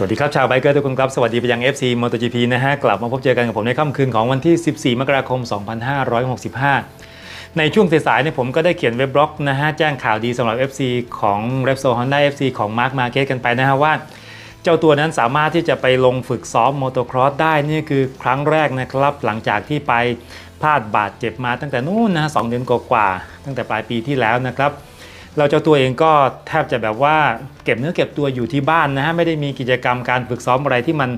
สวัสดีครับชาวไบเกอร์ทุกคนครับ สวัสดีไปยัง FC MotoGP นะฮะ กลับมาพบเจอกันกับผมในค่ำคืนของวันที่ 14 มกราคม 2565 ในช่วงสายๆเนี่ยผมก็ได้เขียนเว็บบล็อกนะฮะ แจ้งข่าวดีสำหรับ FC ของ Repsol Honda FC ของ Mark Marquez กันไปนะฮะว่า เจ้าตัวนั้นสามารถที่จะไปลงฝึกซ้อมโมโตอร์ครอสได้นี่คือครั้งแรกนะครับ หลังจากที่ไปพลาดบาดเจ็บมาตั้งแต่นู้นนะฮะสองเดือนกว่าๆตั้งแต่ปลายปีที่แล้วนะครับ เราเจ้าตัวเองก็แทบจะแบบว่าเก็บเนื้อเก็บตัวอยู่ที่บ้านนะฮะไม่ได้มีกิจกรรมการฝึกซ้อมอะไรที่มัน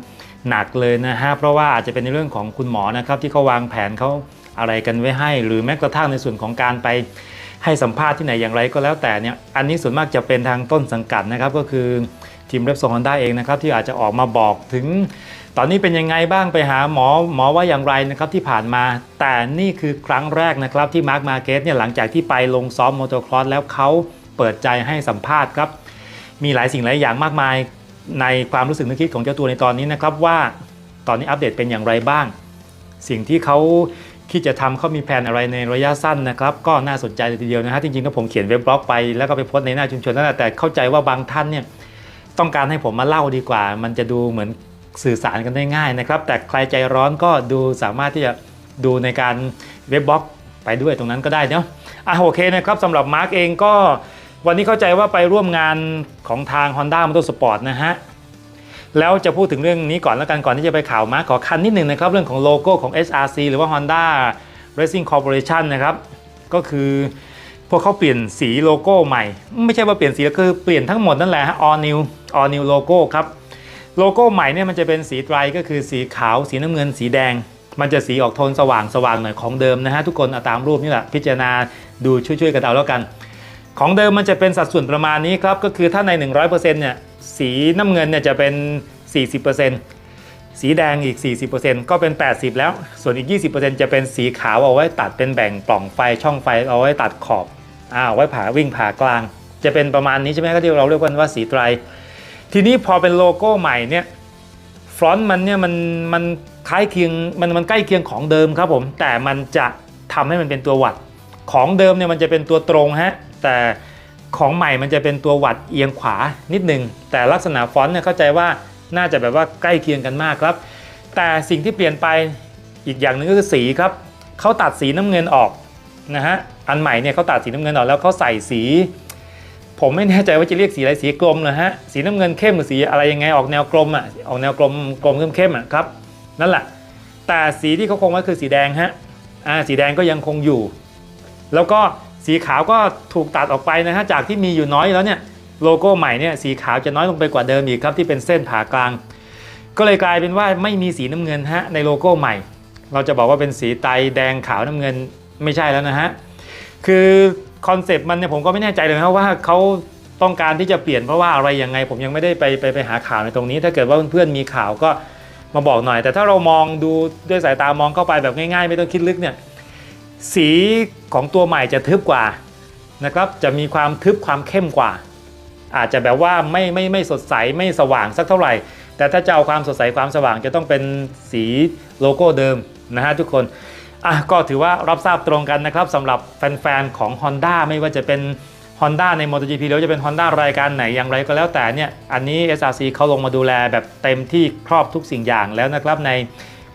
หนักเลยนะฮะเพราะว่าอาจจะเป็นในเรื่องของคุณหมอนะครับที่เขาวางแผนเขาอะไรกันไว้ให้ หรือแม้กระทั่งในส่วนของการไปให้สัมภาษณ์ที่ไหนอย่างไรก็แล้วแต่เนี่ยอันนี้ส่วนมากจะเป็นทางต้นสังกัดนะครับก็คือ ทีมเรปโซฮอนด้าเองนะครับที่อาจจะออกมาบอกถึง ตอนนี้เป็นยังไงบ้างไปหาหมอหมอว่าอย่างไรนะครับที่ผ่านมา แต่นี่คือครั้งแรกนะครับที่มาร์คมาเกสเนี่ยหลังจากที่ไปลงซ้อมโมโตอร์ครอสแล้วเขาเปิดใจให้สัมภาษณ์ครับ มีหลายสิ่งหลายอย่างมากมายในความรู้สึกนึกคิดของเจ้าตัวในตอนนี้นะครับว่าตอนนี้อัปเดตเป็นอย่างไรบ้าง สิ่งที่เขาคิดจะทำเขามีแผนอะไรในระยะสั้นนะครับ ก็น่าสนใจเลยทีเดียวนะฮะจริงๆก็ผมเขียนเว็บบล็อกไปแล้วก็ไปโพสในหน้าชุมชนนั่นแหละแต่เข้าใจว่าบางท่านเนี่ย ต้องการให้ผมมาเล่าดีกว่า มันจะดูเหมือนสื่อสารกันได้ง่ายนะครับ แต่ใครใจร้อนก็ดูสามารถที่จะดูในการเว็บบล็อกไปด้วยตรงนั้นก็ได้เนาะอะโอเคนะครับสำหรับมาร์กเองก็วันนี้เข้าใจว่าไปร่วมงานของทาง Honda Motorsport นะฮะแล้วจะพูดถึงเรื่องนี้ก่อนแล้วกันก่อนที่จะไปข่าวมาร์กขอคันนิดหนึ่งนะครับ เรื่องของโลโก้ของ SRC หรือว่า Honda Racing Corporation นะครับ ก็คือ พวกเขาเปลี่ยนสีโลโก้ใหม่ ไม่ใช่ว่าเปลี่ยนสีก็คือเปลี่ยนทั้งหมดนั่นแหละฮะ all new all new logo ครับ โลโก้ใหม่เนี่ยมันจะเป็นสีไตรก็คือสีขาว สีน้ำเงิน สีแดง มันจะสีออกโทนสว่างสว่างหน่อยของเดิมนะฮะ ทุกคนเอาตามรูปนี่แหละพิจารณาดูช่วยๆกันเอาแล้วกัน ของเดิมมันจะเป็นสัดส่วนประมาณนี้ครับ ก็คือถ้าใน 100%เนี่ยสีน้ำเงินเนี่ยจะเป็น 40%สีแดงอีก 40%ก็เป็น 80 แล้ว ส่วนอีก 20%จะเป็นสีขาวเอาไว้ตัดเป็นแบ่งปล่องไฟช่องไฟเอาไว้ตัดขอบ อ่าไว้ผ่าวิ่งผ่ากลาง จะเป็นประมาณนี้ใช่ไหมก็ที่เราเรียกกันว่าสีไตร ทีนี้พอเป็นโลโก้ใหม่เนี่ยฟรอนต์มันเนี่ยมันมันคล้ายเคียงมันมันใกล้เคียงของเดิมครับผมแต่มันจะทำให้มันเป็นตัววัดของเดิมเนี่ยมันจะเป็นตัวตรงฮะแต่ของใหม่มันจะเป็นตัววัดเอียงขวานิดนึงแต่ลักษณะฟอนต์เนี่ยเข้าใจว่าน่าจะแบบว่าใกล้เคียงกันมากครับ แต่สิ่งที่เปลี่ยนไปอีกอย่างหนึ่งก็คือสีครับเขาตัดสีน้ำเงินออก นะฮะอันใหม่เนี่ยเขาตัดสีน้ำเงินออกแล้วเขาใส่สี ผมไม่แน่ใจว่าจะเรียกสีอะไรสีกลมเหรอฮะสีน้ำเงินเข้มหรือสีอะไรยังไงออกแนวกลมอะออกแนวกลมกลมเข้มๆอะครับนั่นแหละแต่สีที่เขาคงไว้คือสีแดงฮะอ่าสีแดงก็ยังคงอยู่ แล้วก็สีขาวก็ถูกตัดออกไปนะฮะจากที่มีอยู่น้อยแล้วเนี่ยโลโก้ใหม่เนี่ยสีขาวจะน้อยลงไปกว่าเดิมอีกครับที่เป็นเส้นผ่ากลาง ก็เลยกลายเป็นว่าไม่มีสีน้ำเงินฮะในโลโก้ใหม่ เราจะบอกว่าเป็นสีไตแดงขาวน้ำเงิน ไม่ใช่แล้วนะฮะ คือคอนเซปต์มันเนี่ยผมก็ไม่แน่ใจเลยนะว่าเขาต้องการที่จะเปลี่ยนเพราะว่าอะไรยังไง ผมยังไม่ได้ไปไปไปหาข่าวในตรงนี้ ถ้าเกิดว่าเพื่อนๆมีข่าวก็มาบอกหน่อย แต่ถ้าเรามองดูด้วยสายตามองเข้าไปแบบง่ายๆ ไม่ต้องคิดลึกเนี่ยสีของตัวใหม่จะทึบกว่านะครับจะมีความทึบความเข้มกว่า อาจจะแบบว่าไม่ไม่ไม่สดใสไม่สว่างสักเท่าไหร่ แต่ถ้าจะเอาความสดใสความสว่างจะต้องเป็นสีโลโก้เดิมนะฮะทุกคน อะก็ถือว่ารับทราบตรงกันนะครับสำหรับแฟนๆของ Honda ไม่ว่าจะเป็น Honda ใน MotoGP หรือจะเป็น Honda รายการไหนอย่างไรก็แล้วแต่เนี่ยอันนี้ SRC เขาลงมาดูแลแบบเต็มที่ครอบทุกสิ่งอย่างแล้วนะครับใน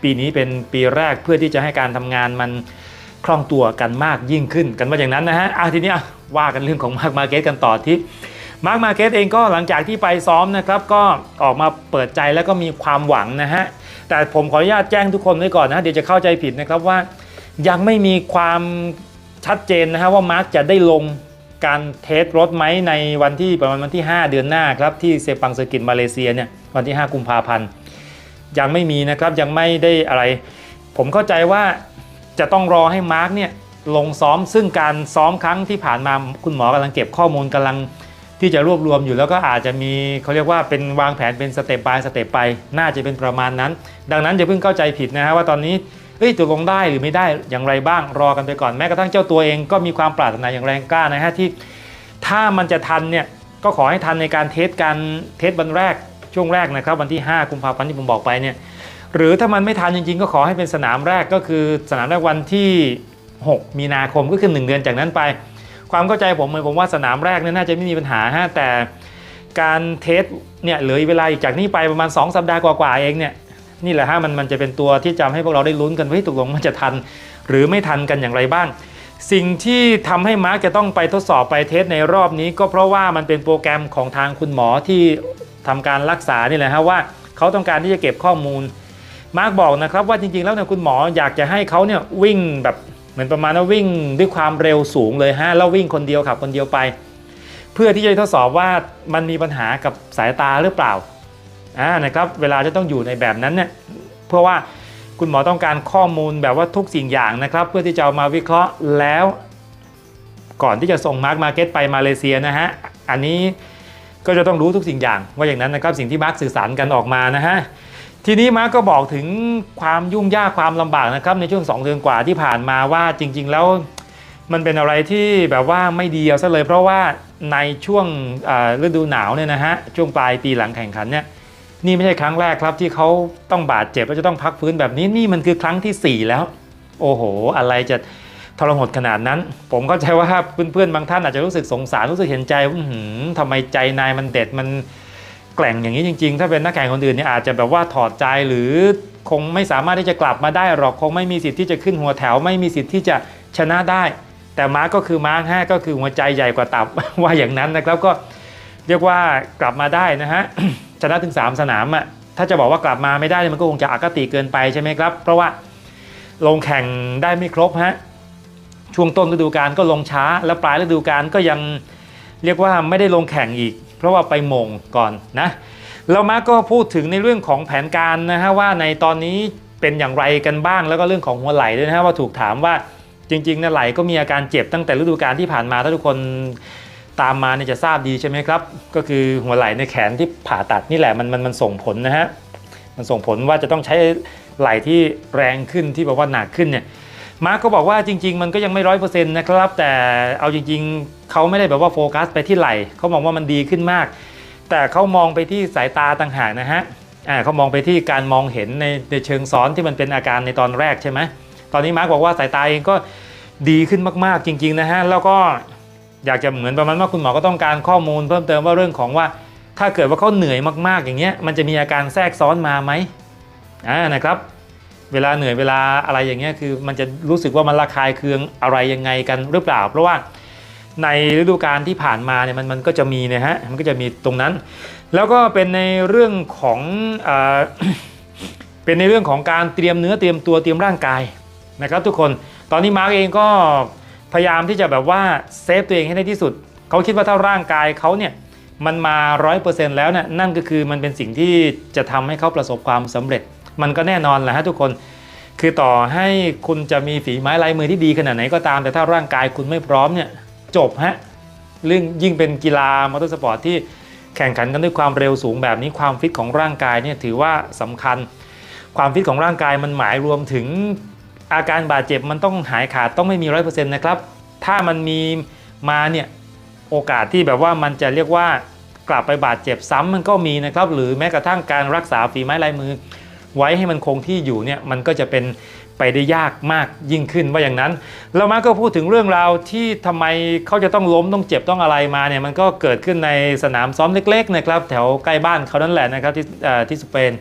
ปีนี้เป็นปีแรกเพื่อที่จะให้การทำงานมันคล่องตัวกันมากยิ่งขึ้นกันว่าอย่างนั้นนะฮะอะทีนี้ว่ากันเรื่องของมาร์ m มา r เก็ตกันต่อที่มาร์ m มา r เก็ตเองก็หลังจากที่ไปซ้อมนะครับก็ออกมาเปิดใจแล้วก็มีความหวังนะฮะ แต่ผมขออนุญาตแจ้งทุกคนไว้ก่อนนะเดี๋ยวจะเข้าใจผิดนะครับว่า ยังไม่มีความชัดเจนนะฮะว่ามาร์กจะได้ลงการเทสรถไหมในวันที่ประมาณวันที่ 5 เดือนหน้าครับที่เซปังเซอร์กิตมาเลเซียเนี่ยวันที่ 5 กุมภาพันธ์ยังไม่มีนะครับยังไม่ได้อะไร ผมเข้าใจว่าจะต้องรอให้มาร์กเนี่ยลงซ้อมซึ่งการซ้อมครั้งที่ผ่านมาคุณหมอกำลังเก็บข้อมูลกำลัง ที่จะรวบรวมอยู่แล้วก็อาจจะมีเขาเรียกว่าเป็นวางแผนเป็นสเต็ป by สเต็ปไป น่าจะเป็นประมาณนั้น ดังนั้นอย่าเพิ่งเข้าใจผิดนะฮะว่าตอนนี้เอ้ยตกลงได้หรือไม่ได้อย่างไรบ้างรอกันไปก่อนแม้กระทั่งเจ้าตัวเองก็มีความปรารถนาอย่างแรงกล้านะฮะที่ ถ้ามันจะทันเนี่ยก็ขอให้ทันในการเทสการเทสวันแรกช่วงแรกนะครับวันที่ 5 กุมภาพันธ์ที่ผมบอกไปเนี่ยหรือถ้ามันไม่ทันจริงๆ ก็ขอให้เป็นสนามแรกก็คือสนามแรกวันที่ 6 มีนาคมก็คือ 1 เดือนจากนั้นไป ความเข้าใจผมเหมือนผมว่าสนามแรกเนี่ยน่าจะไม่มีปัญหาฮะแต่การเทสเนี่ยเหลือเวลาอีกจากนี้ไปประมาณ 2 สัปดาห์กว่าๆเองเนี่ยนี่แหละฮะมันมันจะเป็นตัวที่จำให้พวกเราได้ลุ้นกันว่าเฮ้ยตกลงมันจะทัน หรือไม่ทันกันอย่างไรบ้าง สิ่งที่ทำให้มาร์กจะต้องไปทดสอบไปเทสในรอบนี้ ก็เพราะว่ามันเป็นโปรแกรมของทางคุณหมอที่ทำการรักษานี่แหละฮะว่าเขาต้องการที่จะเก็บข้อมูลมาร์กบอกนะครับว่าจริงๆแล้วเนี่ยคุณหมออยากจะให้เขาเนี่ยวิ่งแบบ เหมือนประมาณว่าวิ่งด้วยความเร็วสูงเลยฮะแล้ววิ่งคนเดียวขับคนเดียวไป เพื่อที่จะทดสอบว่ามันมีปัญหากับสายตาหรือเปล่าอ่านะครับเวลาจะต้องอยู่ในแบบนั้นเนี่ยเพื่อว่าคุณหมอต้องการข้อมูลแบบว่าทุกสิ่งอย่างนะครับ เพื่อที่จะามาวิเคราะห์แล้ว ก่อนที่จะส่งมาร์กมาเก็ตไปมาเลเซียนะฮะอันนี้ก็จะต้องรู้ทุกสิ่งอย่างว่าอย่างนั้นนะครับสิ่งที่มาร์กสื่อสารกันออกมานะฮะ ทีนี้มาร์กก็บอกถึงความยุ่งยากความลำบากนะครับ ในช่วง 2 เดือนกว่าที่ผ่านมาว่าจริง ๆ แล้วมันเป็นอะไรที่แบบว่าไม่ดีเอาซะเลย เพราะว่าในช่วงฤดูหนาวเนี่ยนะฮะช่วงปลายปีหลังแข่งขันเนี่ยนี่ไม่ใช่ครั้งแรกครับที่เขาต้องบาดเจ็บแล้วจะต้องพักฟื้นแบบนี้นี่มันคือครั้งทีสี่4 แล้ว โอ้โห อะไรจะทรหดขนาดนั้น ผมเข้าใจว่าเพื่อนๆบางท่านอาจจะรู้สึกสงสารรู้สึกเห็นใจว่าทำไมใจนายมันเด็ดมัน แกล่งอย่างนี้จริง ๆ ถ้าเป็นนักแข่งคนอื่นเนี่ยอาจจะแบบว่าถอดใจหรือคงไม่สามารถที่จะกลับมาได้หรอกคงไม่มีสิทธิ์ที่จะขึ้นหัวแถว ไม่มีสิทธิ์ที่จะชนะได้ แต่มาร์กก็คือมาร์กฮะก็คือหัวใจใหญ่กว่าตับว่าอย่างนั้นนะครับก็เรียกว่ากลับมาได้นะฮะชนะถึง 3 สนามอะถ้าจะบอกว่ากลับมาไม่ได้มันก็คงจะอคติเกินไปใช่ไหมครับ เพราะว่าลงแข่งได้ไม่ครบฮะช่วงต้นฤดูกาลก็ลงช้า แล้วปลายฤดูกาลก็ยังเรียกว่าไม่ได้ลงแข่งอีก เพราะว่าไปมงก่อนนะแล้วมาร์กก็พูดถึงในเรื่องของแผนการนะฮะว่าในตอนนี้เป็นอย่างไรกันบ้างแล้วก็เรื่องของหัวไหล่ด้วยนะฮะว่าถูกถามว่าจริงๆนะไหล่ก็มีอาการเจ็บตั้งแต่ฤดูกาลที่ผ่านมาถ้าทุกคนตามมาเนี่ยจะทราบดีใช่ไหมครับ ก็คือหัวไหล่ในแขนที่ผ่าตัดนี่แหละมันมันมันส่งผลนะฮะมันส่งผลว่าจะต้องใช้ไหล่ที่แรงขึ้นที่แบบว่าหนักขึ้นเนี่ย มาร์กก็บอกว่าจริง ๆ มันก็ยังไม่ร้อยเปอร์เซ็นต์นะครับ แต่เอาจริง ๆเขาไม่ได้แบบว่าโฟกัสไปที่ไหล่เขามองว่ามันดีขึ้นมาก แต่เขามองไปที่สายตาต่างหากนะฮะอ่าเขามองไปที่การมองเห็นในในเชิงซ้อนที่มันเป็นอาการในตอนแรกใช่ไหมตอนนี้มาร์กบอกว่าสายตาเองก็ดีขึ้นมากๆจริง ๆนะฮะแล้วก็อยากจะเหมือนประมาณว่าคุณหมอก็ต้องการข้อมูลเพิ่มเติมว่าเรื่องของว่าถ้าเกิดว่าเขาเหนื่อยมากๆอย่างเงี้ยมันจะมีอาการแทรกซ้อนมาไหมอ่านะครับ เวลาเหนื่อยเวลาอะไรอย่างเงี้ยคือ มันจะรู้สึกว่ามันระคายเคืองอะไรยังไงกันหรือเปล่า เพราะว่าในฤดูกาลที่ผ่านมาเนี่ยมันมันก็จะมีนะฮะมันก็จะมีตรงนั้น แล้วก็เป็นในเรื่องของเอเป็นในเรื่องของการเตรียมเนื้อเตรียมตัวเตรียมร่างกายนะครับ ทุกคนตอนนี้มาร์กเองก็พยายามที่จะแบบว่าเซฟตัวเองให้ได้ที่สุดเขาคิดว่าถ้าร่างกายเขาเนี่ยมันมา 100%แล้วเนี่ยนั่นก็คือมันเป็นสิ่งที่จะทำให้เขาประสบความสำเร็จ มันก็แน่นอนแหละฮะทุกคน คือต่อให้คุณจะมีฝีไม้ลายมือที่ดีขนาดไหนก็ตาม แต่ถ้าร่างกายคุณไม่พร้อมเนี่ยจบฮะเรื่องยิ่งเป็นกีฬามอเตอร์สปอร์ตที่แข่งขันกันด้วยความเร็วสูงแบบนี้ความฟิตของร่างกายเนี่ยถือว่าสำคัญ ความฟิตของร่างกายมันหมายรวมถึงอาการบาดเจ็บมันต้องหายขาดต้องไม่มีร้อยเปอร์เซ็นต์นะครับ ถ้ามันมีมาเนี่ยโอกาสที่แบบว่ามันจะเรียกว่ากลับไปบาดเจ็บซ้ำมันก็มีนะครับ หรือแม้กระทั่งการรักษาฝีไม้ลายมือ ไว้ให้มันคงที่อยู่เนี่ยมันก็จะเป็นไปได้ยากมากยิ่งขึ้นว่าอย่างนั้นแล้วมาก็พูดถึงเรื่องราวที่ทำไมเขาจะต้องล้มต้องเจ็บต้องอะไรมาเนี่ยมันก็เกิดขึ้นในสนามซ้อมเล็กๆนะครับแถวใกล้บ้านเขานั่นแหละนะครับที่ที่สเปน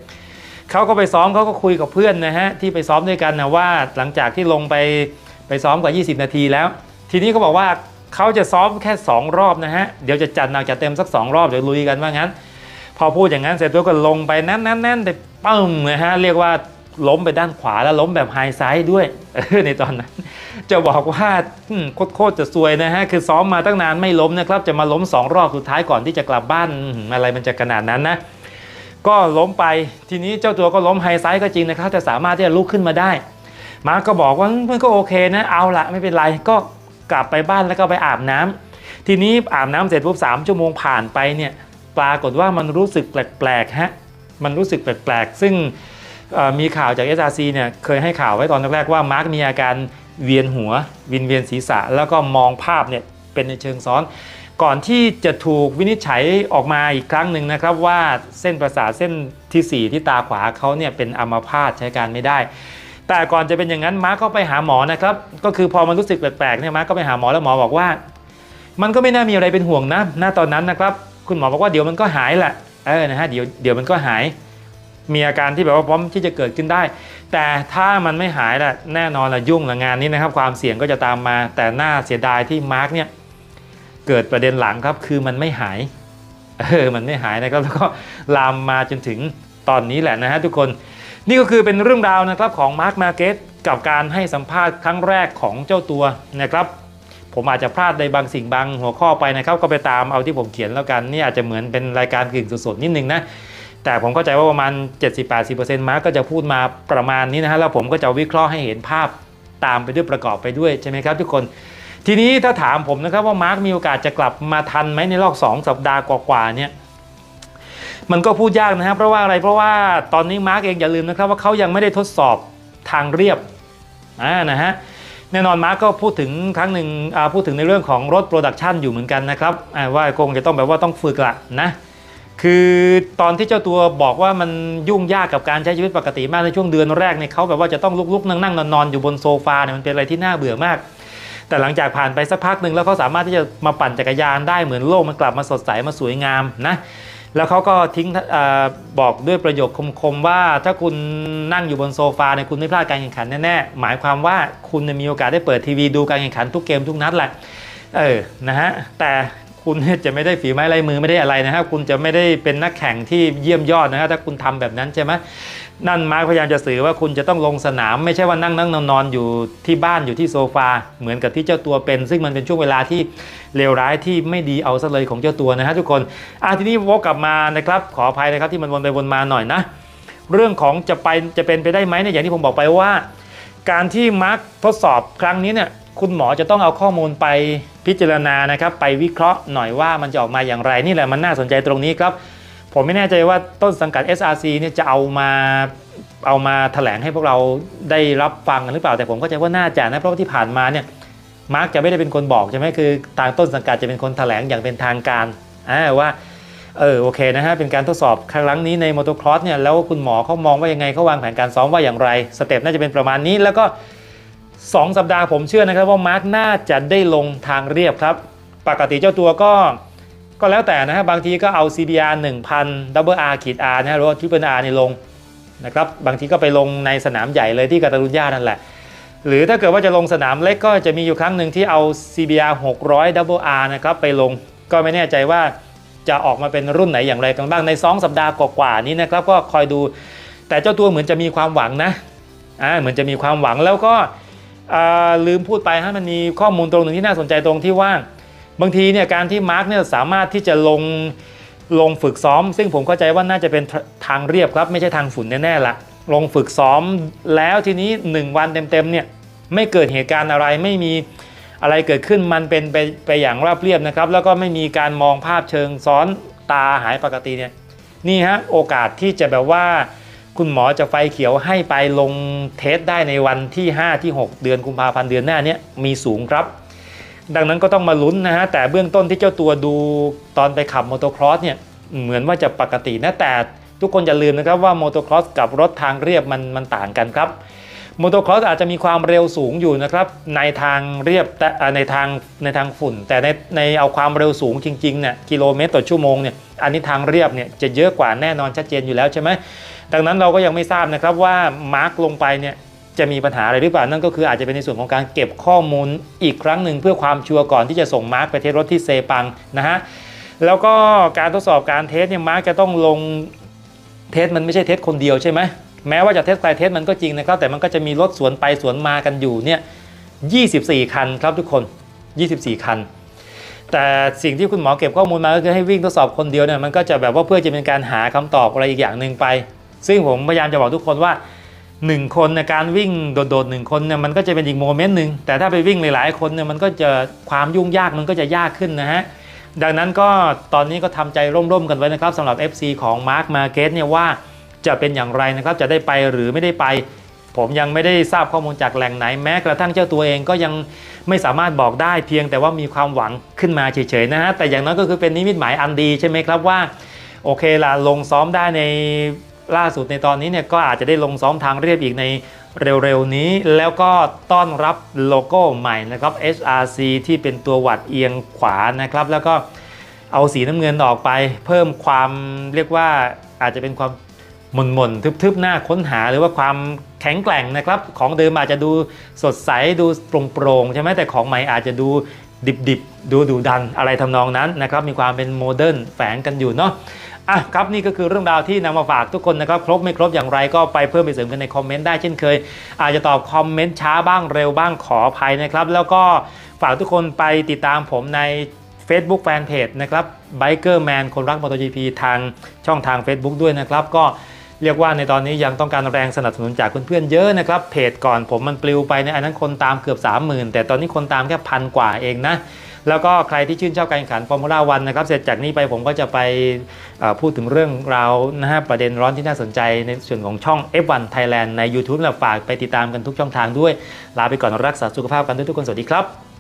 เขาก็ไปซ้อมเขาก็คุยกับเพื่อนนะฮะที่ไปซ้อมด้วยกันนะว่าหลังจากที่ลงไปไปซ้อมกว่า 20 นาทีแล้ว ทีนี้เขาบอกว่าเขาจะซ้อมแค่ 2 รอบนะฮะเดี๋ยวจะจัดหนักจัดเต็มสัก 2 รอบเดี๋ยวลุยกันว่างั้น พอพูดอย่างนั้นเสร็จตัวก็ลงไปแน่นๆๆแต่ปึ้มนะฮะเรียกว่าล้มไปด้านขวาแล้วล้มแบบไฮไซด์ด้วยในตอนนั้น จะบอกว่าโคตรจะซวยนะฮะ คือซ้อมมาตั้งนานไม่ล้มนะครับ จะมาล้ม 2 รอบสุดท้ายก่อนที่จะกลับบ้านอะไรมันจะขนาดนั้นนะ ก็ล้มไปทีนี้เจ้าตัวก็ล้มไฮไซด์ก็จริงนะครับ แต่สามารถที่จะลุกขึ้นมาได้ มาร์คก็บอกว่ามันก็โอเคนะ เอาละไม่เป็นไรก็กลับไปบ้านแล้วก็ไปอาบน้ำทีนี้อาบน้ำเสร็จปุ๊บสามชั่วโมงผ่านไปเนี่ย ปรากฏว่ามันรู้สึกแปลกๆฮะมันรู้สึกแปลกๆ ซึ่งมีข่าวจาก SRC เนี่ยเคยให้ข่าวไว้ตอนแรกๆว่ามาร์คมีอาการเวียนหัววินเวียนศีรษะ แล้วก็มองภาพเนี่ยเป็นในเชิงซ้อน ก่อนที่จะถูกวินิจฉัยออกมาอีกครั้งหนึ่งนะครับว่าเส้นประสาทเส้นทีสี่4 ที่ตาขวาเขาเนี่ยเป็นอัมพาตใช้การไม่ได้ แต่ก่อนจะเป็นอย่างนั้นมาร์คก็ไปหาหมอนะครับก็คือพอมันรู้สึกแปลกๆเนี่ยมาร์คก็ไปหาหมอแล้วหมอบอกว่า มันก็ไม่น่ามีอะไรเป็นห่วงนะณตอนนั้นนะครับ คุณหมอบอกว่าเดี๋ยวมันก็หายแหละเออนะฮะเดี๋ยวเดี๋ยวมันก็หาย มีอาการที่แบบว่าพร้อมที่จะเกิดขึ้นได้ แต่ถ้ามันไม่หายละแน่นอนละยุ่งละงานนี้นะครับ ความเสี่ยงก็จะตามมา แต่น่าเสียดายที่มาร์กเนี่ยเกิดประเด็นหลังครับคือมันไม่หายเออมันไม่หายนะครับแล้วก็ลามมาจนถึงตอนนี้แหละนะฮะทุกคนนี่ก็คือเป็นเรื่องราวนะครับของมาร์คมาเก็ตกับการให้สัมภาษณ์ครั้งแรกของเจ้าตัวนะครับ ผมอาจจะพลาดในบางสิ่งบางหัวข้อไปนะครับก็ไปตามเอาที่ผมเขียนแล้วกันนี่อาจจะเหมือนเป็นรายการกึ่งสดๆนิดนึงนะแต่ผมเข้าใจว่าประมาณ 70-80%มาร์กก็จะพูดมาประมาณนี้นะฮะแล้วผมก็จะวิเคราะห์ให้เห็นภาพตามไปด้วยประกอบไปด้วยใช่ไหมครับทุกคนทีนี้ถ้าถามผมนะครับว่ามาร์กมีโอกาสจะกลับมาทันไหมในรอบ2 สัปดาห์กว่าๆเนี่ยมันก็พูดยากนะครับ เพราะว่าอะไรเพราะว่าตอนนี้มาร์กเองอย่าลืมนะครับว่าเขายังไม่ได้ทดสอบทางเรียบอ่านะฮะ แน่นอนมาร์กก็พูดถึงครั้งหนึ่งพูดถึงในเรื่องของรถโปรดักชันอยู่เหมือนกันนะครับอ่าว่าคงจะต้องแบบว่าต้องฝึกละนะคือตอนที่เจ้าตัวบอกว่ามันยุ่งยากกับการใช้ชีวิตปกติมากในช่วงเดือนแรกเนี่ยเขาแบบว่าจะต้องลุกๆนั่งๆนอนๆอยู่บนโซฟาเนี่ยมันเป็นอะไรที่น่าเบื่อมาก แต่หลังจากผ่านไปสักพักหนึ่งแล้วเขาสามารถที่จะมาปั่นจักรยานได้เหมือนโลกมันกลับมาสดใสมาสวยงามนะ แล้วเขาก็ทิ้งอบอกด้วยประโยคคมๆว่า ถ้าคุณนั่งอยู่บนโซฟาเนี่ยคุณไม่พลาดการแข่งขันแน่ๆหมายความว่าคุณมีโอกาสได้เปิดทีวีดูการแข่งขันทุกเกมทุกนัดแหละเออนะฮะแต่คุณจะไม่ได้ฝีไม้ลายมือไม่ได้อะไรนะฮะคุณจะไม่ได้เป็นนักแข่งที่เยี่ยมยอดนะฮะถ้าคุณทำแบบนั้นใช่ไหม นั่นมาร์คพยายามจะสื่อว่าคุณจะต้องลงสนาม ไม่ใช่ว่านั่งนั่งนอนนอนอยู่ที่บ้านอยู่ที่โซฟา เหมือนกับที่เจ้าตัวเป็น ซึ่งมันเป็นช่วงเวลาที่เลวร้ายที่ไม่ดีเอาซะเลยของเจ้าตัวนะฮะทุกคนอะทีนี้วกกลับมานะครับ ขออภัยนะครับที่มันวนไปวนมาหน่อยนะ เรื่องของจะไปจะเป็นไปได้ไหมเนี่ยอย่างที่ผมบอกไปว่า การที่มาร์คทดสอบครั้งนี้เนี่ยคุณหมอจะต้องเอาข้อมูลไปพิจารณานะครับ ไปวิเคราะห์หน่อยว่ามันจะออกมาอย่างไรนี่แหละมันน่าสนใจตรงนี้ครับ ผมไม่แน่ใจว่าต้นสังกัด SRC เนี่ยจะเอามาเอามาแถลงให้พวกเราได้รับฟังกันหรือเปล่า แต่ผมเข้าใจว่าน่าจะนะเพราะว่าที่ผ่านมาเนี่ยมาร์กจะไม่ได้เป็นคนบอกใช่ไหมคือทางต้นสังกัดจะเป็นคนแถลงอย่างเป็นทางการว่าเออโอเคนะฮะเป็นการทดสอบครั้งนี้ในมอเตอร์ครอสเนี่ยแล้วคุณหมอเขามองว่ายังไงเขาวางแผนการซ้อมว่าอย่างไรสเต็ปน่าจะเป็นประมาณนี้ แล้วก็ 2 สัปดาห์ผมเชื่อนะครับว่ามาร์กน่าจะได้ลงทางเรียบครับ ปกติเจ้าตัวก็ ก็แล้วแต่นะฮะบางทีก็เอา CBR 1000 Double R ขีด R นะฮะหรือว่า Triple R นี่ลงนะครับบางทีก็ไปลงในสนามใหญ่เลยที่กาตาลุญญานั่นแหละ หรือถ้าเกิดว่าจะลงสนามเล็กก็จะมีอยู่ครั้งหนึ่งที่เอา CBR 600 Double R นะครับไปลงก็ไม่แน่ใจว่าจะออกมาเป็นรุ่นไหนอย่างไรกันบ้างใน 2 สัปดาห์กว่าๆนี้นะครับก็คอยดู แต่เจ้าตัวเหมือนจะมีความหวังนะอ่าเหมือนจะมีความหวังแล้วก็ลืมพูดไปฮะมันมีข้อมูลตรงหนึ่งที่น่าสนใจตรงที่ว่า บางทีเนี่ยการที่มาร์กเนี่ยสามารถที่จะลงลงฝึกซ้อม ซึ่งผมเข้าใจว่าน่าจะเป็นทางเรียบครับ ไม่ใช่ทางฝุ่นแน่ๆละลงฝึกซ้อมแล้วทีนี้ 1 วันเต็มๆเนี่ยไม่เกิดเหตุการณ์อะไรไม่มีอะไรเกิดขึ้นมันเป็นไปไปอย่างราบเรียบนะครับ แล้วก็ไม่มีการมองภาพเชิงซ้อนตาหายปกติเนี่ยนี่ฮะโอกาสที่จะแบบว่าคุณหมอจะไฟเขียวให้ไปลงเทสได้ในวันที่ 5 ที่ 6 เดือนกุมภาพันธ์เดือนหน้าเนี้มีสูงครับ ดังนั้นก็ต้องมาลุ้นนะฮะแต่เบื้องต้นที่เจ้าตัวดูตอนไปขับมอเตอร์ครอสเนี่ยเหมือนว่าจะปกตินะแต่ทุกคนอย่าลืมนะครับว่ามอเตอร์ครอสกับรถทางเรียบมันมันต่างกันครับมอเตอร์ครอสอาจจะมีความเร็วสูงอยู่นะครับในทางเรียบแต่ในทางในทางฝุ่น แต่ในในเอาความเร็วสูงจริงๆเนี่ยกิโลเมตรต่อชั่วโมงเนี่ยอันนี้ทางเรียบเนี่ยจะเยอะกว่าแน่นอนชัดเจนอยู่แล้วใช่ไหมดังนั้นเราก็ยังไม่ทราบนะครับว่ามาร์กลงไปเนี่ย จะมีปัญหาอะไรหรือเปล่านั่นก็คืออาจจะเป็นในส่วนของการเก็บข้อมูลอีกครั้งหนึ่งเพื่อความชัวร์ก่อนที่จะส่งมาร์กไปเทสรถที่เซปังนะฮะแล้วก็การทดสอบการเทสเนี่ยมาร์กจะต้องลงเทสมันไม่ใช่เทสคนเดียวใช่ไหมแม้ว่าจะเทสใครเทสมันก็จริงนะครับ แต่มันก็จะมีรถสวนไปสวนมากันอยู่เนี่ย24 คันครับทุกคน 24 คัน แต่สิ่งที่คุณหมอเก็บข้อมูลมาก็คือให้วิ่งทดสอบคนเดียวเนี่ยมันก็จะแบบว่าเพื่อจะเป็นการหาคำตอบอะไรอีกอย่างหนึ่งไป ซึ่งผมพยายามจะบอกทุกคนว่า 1คนในการวิ่งโดดๆหนึ่งคนเนี่ยมันก็จะเป็นอีกโมเมนต์หนึ่งแต่ถ้าไปวิ่งหลายๆคนเนี่ยมันก็จะความยุ่งยากมันก็จะยากขึ้นนะฮะดังนั้นก็ตอนนี้ก็ทำใจร่มๆกันไว้นะครับสำหรับ FC ของ Mark Marquez เนี่ยว่าจะเป็นอย่างไรนะครับจะได้ไปหรือไม่ได้ไป ผมยังไม่ได้ทราบข้อมูลจากแหล่งไหนแม้กระทั่งเจ้าตัวเองก็ยังไม่สามารถบอกได้เพียงแต่ว่ามีความหวังขึ้นมาเฉยๆนะฮะแต่อย่างน้อยก็คือเป็นนิมิตหมายอันดีใช่ไหมครับว่าโอเคล่ะลงซ้อมได้ใน ล่าสุดในตอนนี้เนี่ยก็อาจจะได้ลงซ้อมทางเรียบอีกในเร็วๆนี้ แล้วก็ต้อนรับโลโก้ใหม่นะครับ HRC ที่เป็นตัวหวัดเอียงขวานะครับ แล้วก็เอาสีน้ำเงินออกไป เพิ่มความเรียกว่าอาจจะเป็นความหม่นหม่นๆทึบๆหน้าค้นหาหรือว่าความแข็งแกร่งนะครับ ของเดิมอาจจะดูสดใสดูโปร่งๆใช่ไหมแต่ของใหม่อาจจะดู ดิบๆ ดูดุดันอะไรทำนองนั้นนะครับมีความเป็นโมเดิร์นแฝงกันอยู่เนาะอะครับนี่ก็คือเรื่องราวที่นำมาฝากทุกคนนะครับ ครบไม่ครบอย่างไรก็ไปเพิ่มไปเสริมกันในคอมเมนต์ได้เช่นเคย อาจจะตอบคอมเมนต์ช้าบ้างเร็วบ้างขออภัยนะครับ แล้วก็ฝากทุกคนไปติดตามผมใน Facebook Fanpage นะครับ Biker Man คนรัก MotoGP ทางช่องทาง Facebook ด้วยนะครับ ก็ เรียกว่าในตอนนี้ยังต้องการแรงสนับสนุนจากเพื่อนๆเยอะนะครับ เพจก่อนผมมันปลิวไปในอันนั้นคนตามเกือบ 30,000 แต่ตอนนี้คนตามแค่พันกว่าเองนะแล้วก็ใครที่ชื่นชอบการแข่งขันฟอร์มูล่าวันนะครับเสร็จจากนี้ไปผมก็จะไปพูดถึงเรื่องราวนะฮะประเด็นร้อนที่น่าสนใจในส่วนของช่อง F1 Thailand ใน YouTube และฝากไปติดตามกันทุกช่องทางด้วย ลาไปก่อนรักษาสุขภาพกันด้วยทุกคนสวัสดีครับ